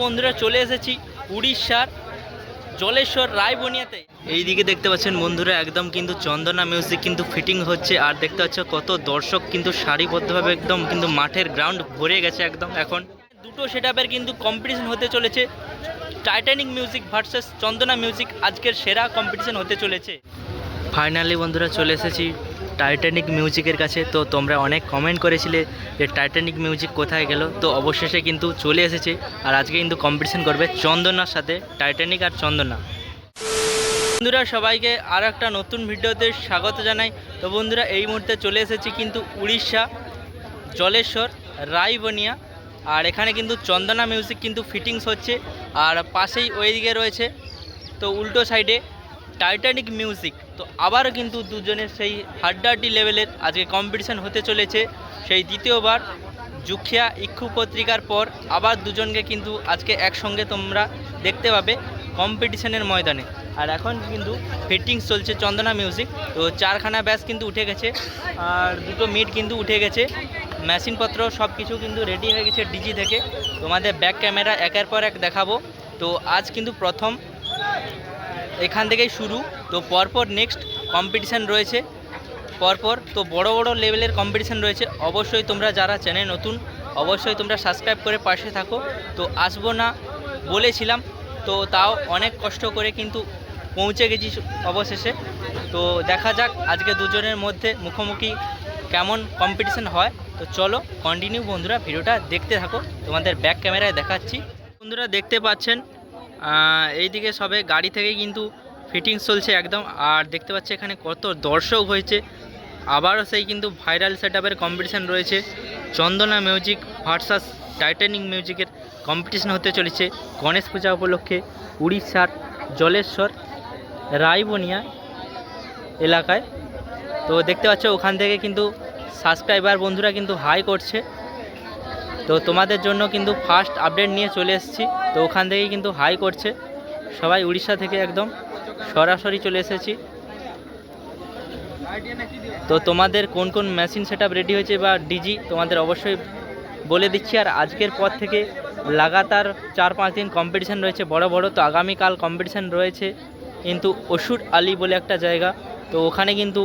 বন্ধুরা চলে এসেছি উড়িষ্যার জলেশ্বর রায়বনিয়াতে। এইদিকে দেখতে পাচ্ছেন বন্ধুরা একদম কিন্তু চন্দনা মিউজিক কিন্তু ফিটিং হচ্ছে, আর দেখতে পাচ্ছ কত দর্শক কিন্তু সারিবদ্ধভাবে একদম কিন্তু মাঠের গ্রাউন্ড ভরে গেছে একদম এখন। দুটো সেটআপের কিন্তু কম্পিটিশন হতে চলেছে Titanic music versus Chandana music আজকের সেরা কম্পিটিশন হতে চলেছে। ফাইনালি বন্ধুরা চলে এসেছি টাইটানিক মিউজিকের কাছে। তো তোমরা অনেক কমেন্ট করেছিলে যে টাইটানিক মিউজিক কোথায় গেল। তো অবশেষে কিন্তু চলে এসেছে। আর আজকে কিন্তু কম্পিটিশন করবে চন্দনার সাথে, টাইটানিক আর চন্দনা। বন্ধুরা সবাইকে আর একটা নতুন ভিডিওতে স্বাগত জানাই। তো বন্ধুরা এই মুহূর্তে চলে এসেছি কিন্তু উড়িষ্যা, জলেশ্বর, রায়বনিয়া। আর এখানে কিন্তু চন্দনা মিউজিক কিন্তু ফিটিংস হচ্ছে। আর পাশেই ওইদিকে রয়েছে, তো উল্টো সাইডে টাইটানিক মিউজিক তো আবারও কিন্তু দুজনের সেই হাড্ডাহাড্ডি লেভেলের আজকে কম্পিটিশান হতে চলেছে। সেই দ্বিতীয়বার জুখিয়া ইক্ষু পত্রিকার পর আবার দুজনকে কিন্তু আজকে একসঙ্গে তোমরা দেখতে পাবে কম্পিটিশনের ময়দানে। আর এখন কিন্তু ফিটিংস চলছে চন্দনা মিউজিক তো চারখানা ব্যাচ কিন্তু উঠে গেছে। আর দুটো মিট কিন্তু উঠে গেছে। মেশিনপত্র সব কিছু কিন্তু রেডি হয়ে গেছে ডিজি থেকে। তোমাদের ব্যাক ক্যামেরা একের পর এক দেখাবো। তো আজ কিন্তু প্রথম এখান থেকেই শুরু। তো পরপর নেক্সট কম্পিটিশান রয়েছে। পরপর তো বড় বড় লেভেলের কম্পিটিশান রয়েছে। অবশ্যই তোমরা যারা চ্যানেল নতুন, অবশ্যই তোমরা সাবস্ক্রাইব করে পাশে থাকো। তো আসব না বলেছিলাম, তো তাও অনেক কষ্ট করে কিন্তু পৌঁছে গেছি অবশেষে। তো দেখা যাক আজকে দুজনের মধ্যে মুখোমুখি কেমন কম্পিটিশান হয়। তো চলো কন্টিনিউ বন্ধুরা, ভিডিওটা দেখতে থাকো। তোমাদের ব্যাক ক্যামেরায় দেখাচ্ছি। বন্ধুরা দেখতে পাচ্ছেন এইদিকে সবে গাড়ি থেকে কিন্তু ফিটিংস চলছে একদম। আর দেখতে পাচ্ছি এখানে কত দর্শক হয়েছে। আবারও সেই কিন্তু ভাইরাল সেট আপের কম্পিটিশান রয়েছে। চন্দনা মিউজিক ভার্সাস টাইটানিক মিউজিকের কম্পিটিশন হতে চলেছে গণেশ পূজা উপলক্ষে উড়িষ্যার জলেশ্বর রায়বনিয়া এলাকায়। তো দেখতে পাচ্ছ, ওখান থেকে কিন্তু সাবস্ক্রাইবার বন্ধুরা কিন্তু হাই করছে। তো তোমাদের জন্য কিন্তু ফার্স্ট আপডেট নিয়ে চলে এসেছি। তো ওখান থেকেই কিন্তু হাই করছে। সবাই উড়িষ্যা থেকে একদম সরাসরি চলে এসেছি। তো তোমাদের কোন কোন মেশিন সেট রেডি হয়েছে বা ডিজি তোমাদের অবশ্যই বলে দিচ্ছি। আর আজকের পর থেকে লাগাতার চার পাঁচ দিন কম্পিটিশান রয়েছে বড় বড়। তো আগামীকাল কম্পিটিশান রয়েছে কিন্তু অসুর আলী বলে একটা জায়গা। তো ওখানে কিন্তু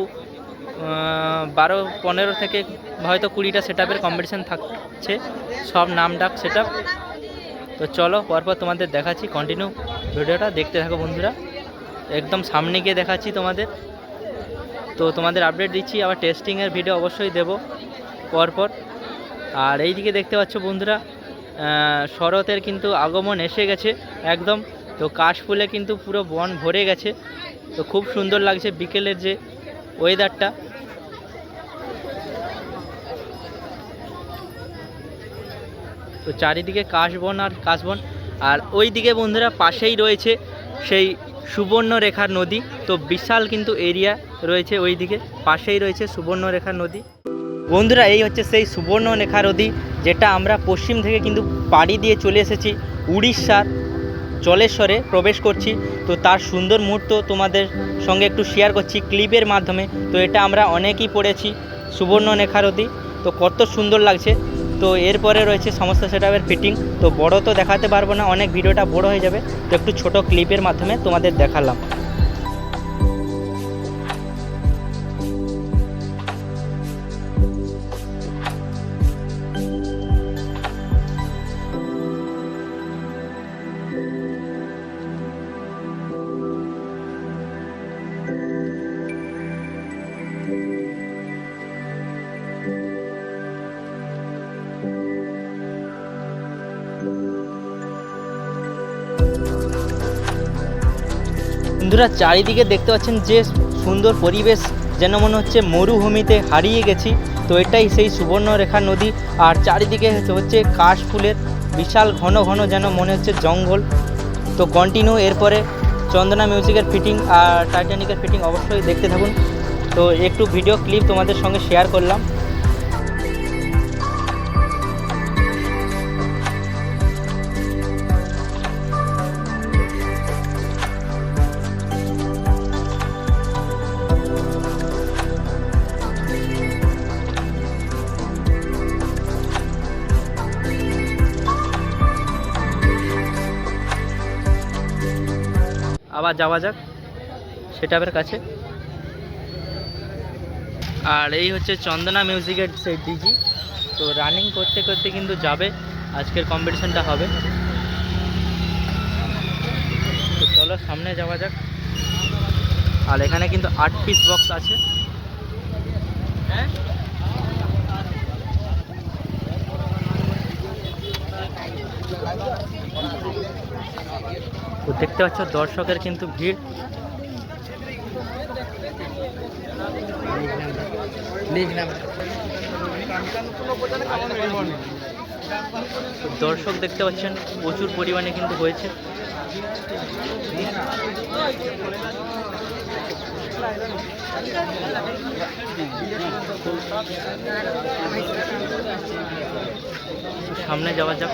বারো, পনেরো থেকে হয়তো কুড়িটা সেট আপের কম্পিটিশান থাকছে। সব নাম ডাক সেট তো চলো, পরপর তোমাদের দেখাচ্ছি কন্টিনিউ ভিডিওটা। দেখতে থাকো বন্ধুরা। একদম সামনে গিয়ে দেখাচ্ছি তোমাদের। তো তোমাদের আপডেট দিচ্ছি, আবার টেস্টিংয়ের ভিডিও অবশ্যই দেব পরপর। আর এই দিকে দেখতে পাচ্ছ বন্ধুরা শরতের কিন্তু আগমন এসে গেছে একদম। তো কাশফুলে কিন্তু পুরো বন ভরে গেছে। তো খুব সুন্দর লাগছে বিকেলের যে ওয়েদারটা তো চারিদিকে কাশবন আর কাশবন। আর ওই দিকে বন্ধুরা পাশেই রয়েছে সেই সুবর্ণরেখা নদী। তো বিশাল কিন্তু এরিয়া রয়েছে ওই দিকে পাশেই রয়েছে সুবর্ণরেখা নদী। বন্ধুরা, এই হচ্ছে সেই সুবর্ণরেখা নদী, যেটা আমরা পশ্চিম থেকে কিন্তু পাড়ি দিয়ে চলে এসেছি উড়িষ্যার জলেশ্বরে প্রবেশ করছি। তো তার সুন্দর মুহূর্ত তোমাদের সঙ্গে একটু শেয়ার করছি ক্লিপের মাধ্যমে। তো এটা আমরা অনেকেই পড়েছি সুবর্ণরেখা নদী। তো কত সুন্দর লাগছে। তো এরপরে রয়েছে সমস্ত সেটআপের ফিটিং তো বড় তো দেখাতে পারব না, অনেক ভিডিওটা বড় হয়ে যাবে। তো একটু ছোট ক্লিপের মাধ্যমে তোমাদের দেখালাম। বন্ধুরা চারিদিকে দেখতে পাচ্ছেন যে সুন্দর পরিবেশ, যেন মনে হচ্ছে মরুভূমিতে হারিয়ে গেছি। তো এটাই সেই সুবর্ণরেখা নদী। আর চারিদিকে হচ্ছে কাশ ফুলের, বিশাল ঘন ঘন যেন মনে হচ্ছে জঙ্গল। তো কন্টিনিউ এরপরে চন্দনা মিউজিকের ফিটিং আর টাইটানিকের ফিটিং অবশ্যই দেখতে থাকুন। তো একটু ভিডিও ক্লিপ তোমাদের সঙ্গে শেয়ার করলাম। আবার যাওয়া যাক সেটাপের কাছে। আর এই হচ্ছে চন্দনা মিউজিকের সেই ডিজি তো রানিং করতে করতে কিন্তু যাবে, আজকের কম্পিটিশানটা হবে। তো চলো সামনে যাওয়া যাক। আর এখানে কিন্তু আট পিস বক্স আছে। হ্যাঁ? তো দেখতে পাচ্ছ দর্শকের কিন্তু ভিড়। দর্শক দেখতে পাচ্ছেন প্রচুর পরিমাণে কিন্তু হয়েছে। সামনে যাওয়া যাক।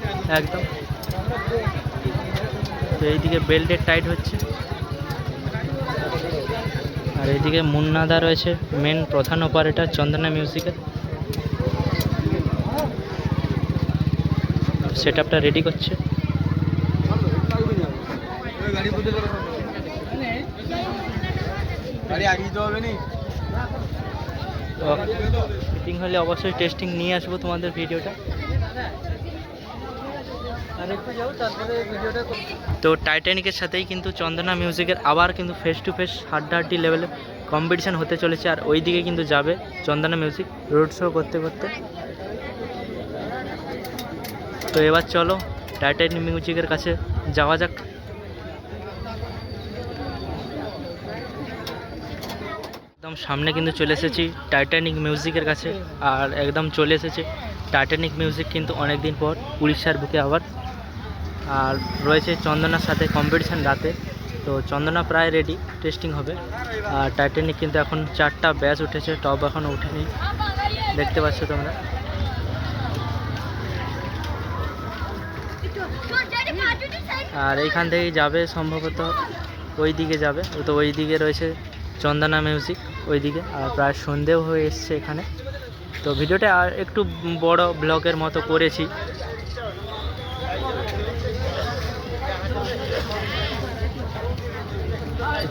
একদম। তো এইদিকে বেল্টের টাইট হচ্ছে। আর এইদিকে মুন্নাদা রয়েছে মেন প্রধান অপারেটর চন্দনা মিউজিকের সেট আপটা রেডি করছে। ফিটিং হলে অবশ্যই টেস্টিং নিয়ে আসব তোমাদের ভিডিওটা আর একটু যাও তারপরে ভিডিওটা তো টাইটানিকের সাথেই কিন্তু চন্দনা মিউজিকের আবার কিন্তু ফেস টু ফেস হাড্ডাহাড্ডি লেভেলে কম্পিটিশান হতে চলেছে আর ওই দিকে কিন্তু যাবে চন্দনা মিউজিক রোড শো করতে করতে। তো এবার চলো টাইটানিক মিউজিকের কাছে যাওয়া যাক। একদম সামনে কিন্তু চলে এসেছি টাইটানিক মিউজিকের কাছে আর একদম চলে এসেছে টাইটানিক মিউজিক কিন্তু অনেক দিন পর উড়িষ্যার বুকে আবার। আর রয়েছে চন্দনার সাথে কম্পিটিশান রাতে। তো চন্দনা প্রায় রেডি টেস্টিং হবে। আর টাইটানিক কিন্তু এখন চারটা ব্যাচ উঠেছে টপ এখনও উঠেনি দেখতে পাচ্ছ তোমরা। আর এইখান থেকেই যাবে সম্ভবত ওই দিকে যাবে তো ওই দিকে রয়েছে চন্দনা মিউজিক ওই দিকে আর প্রায় সন্ধেও হয়ে এসছে এখানে। তো ভিডিওটা আর একটু বড় ব্লগের মতো করেছি।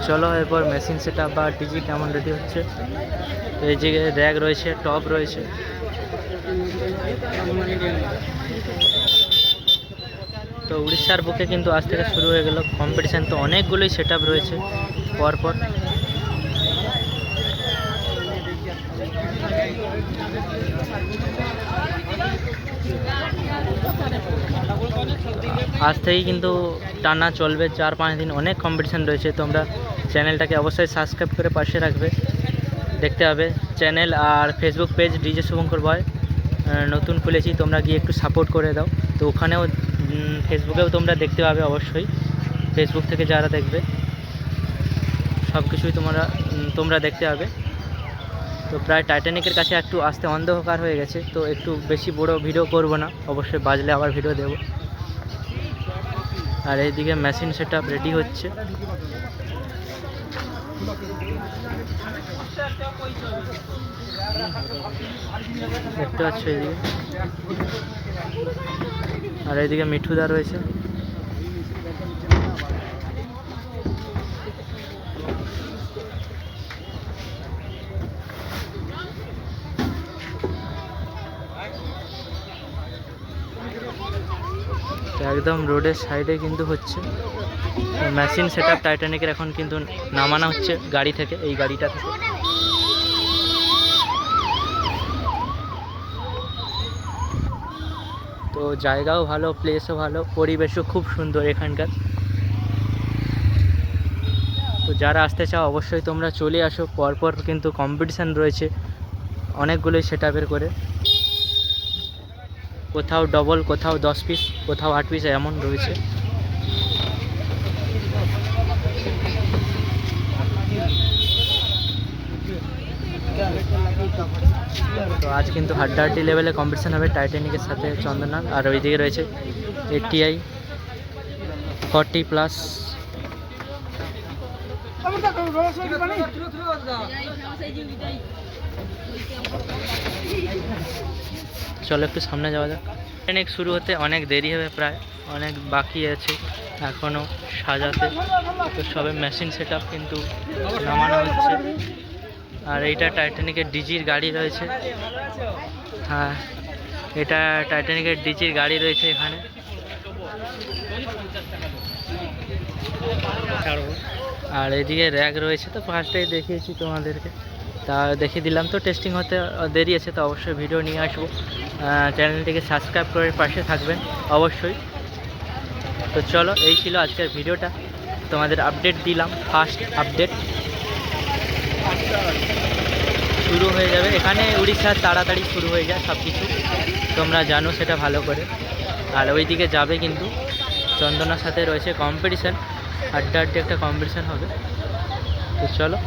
চলো এরপর মেশিন সেট বা ডিজি কেমন রেডি হচ্ছে। এই যে র্যাক রয়েছে টপ রয়েছে। তো উড়িষ্যার বুকে কিন্তু আজ থেকে শুরু হয়ে গেল। কম্পিটিশান তো অনেকগুলোই সেট রয়েছে পরপর। আজ থেকেই কিন্তু টানা চলবে চার পাঁচ দিন অনেক কম্পিটিশান রয়েছে তোমরা চ্যানেলটাকে অবশ্যই সাবস্ক্রাইব করে পাশে রাখবে। দেখতে হবে চ্যানেল আর Facebook page DJ Shubhankar boy নতুন খুলেছি, তোমরা গিয়ে একটু সাপোর্ট করে দাও। তো ওখানেও ফেসবুকেও তোমরা দেখতে পাবে অবশ্যই। ফেসবুক থেকে যারা দেখবে সব কিছুই তোমরা তোমরা দেখতে পাবে। তো প্রায় টাইটানিকের কাছে একটু আসতে অন্ধকার হয়ে গেছে, তো একটু বেশি বড় ভিডিও করব না, অবশ্যই বাজলে আবার ভিডিও দেব। আর এইদিকে মেশিন সেট রেডি হচ্ছে। দেখতে পাচ্ছ এইদিকে। আর এইদিকে মিঠুদা রয়েছে। একদম রোডের সাইডে কিন্তু হচ্ছে। মেশিন সেট আপ টাইটানিকের এখন কিন্তু নামানো হচ্ছে গাড়ি থেকে, এই গাড়িটা থেকে। তো জায়গাও ভালো প্লেসও ভালো, পরিবেশও খুব সুন্দর এখানকার। তো যারা আসতে চাও অবশ্যই তোমরা চলে আসো, পরপর কিন্তু কম্পিটিশান রয়েছে অনেকগুলোই সেট আপের করে। কোথাও ডবল কোথাও দশ পিস কোথাও আট পিস এমন রয়েছে। তো আজ কিন্তু হাড্ডাহাড্ডি লেভেলে কম্পিটিশান হবে টাইটানিকের সাথে চন্দনা, আর ওইদিকে রয়েছে এটিআই ফর্টি প্লাস চলো একটু সামনে যাওয়া যাক। টাইটানিক শুরু হতে অনেক দেরি হবে প্রায়, অনেক বাকি আছে এখনও সাজাতে। তো সবে মেশিন সেট কিন্তু নামানো হচ্ছে। আর এইটা টাইটানিকের ডিজির গাড়ি রয়েছে। হ্যাঁ এটা টাইটানিকের ডিজির গাড়ি রয়েছে এখানে। আর এদিকে র্যাক রয়েছে তো ফার্স্টেই দেখিয়েছি তোমাদেরকে। তা দেখিয়ে দিলাম তো টেস্টিং হতে দেরি আছে, তো অবশ্যই ভিডিও নিয়ে আসব। চ্যানেলটিকে সাবস্ক্রাইব করে পাশে থাকবেন, অবশ্যই। তো চলো, এই ছিল আজকের ভিডিওটা তোমাদের আপডেট দিলাম ফার্স্ট আপডেট শুরু হয়ে যাবে। এখানে উড়িষ্যার তাড়াতাড়ি শুরু হয়ে যায় সব কিছু তোমরা জানো সেটা ভালো করে। আর ওইদিকে যাবে কিন্তু চন্দনার সাথে রয়েছে কম্পিটিশান আড্ডা আড্ডি একটা কম্পিটিশান হবে। তো চলো।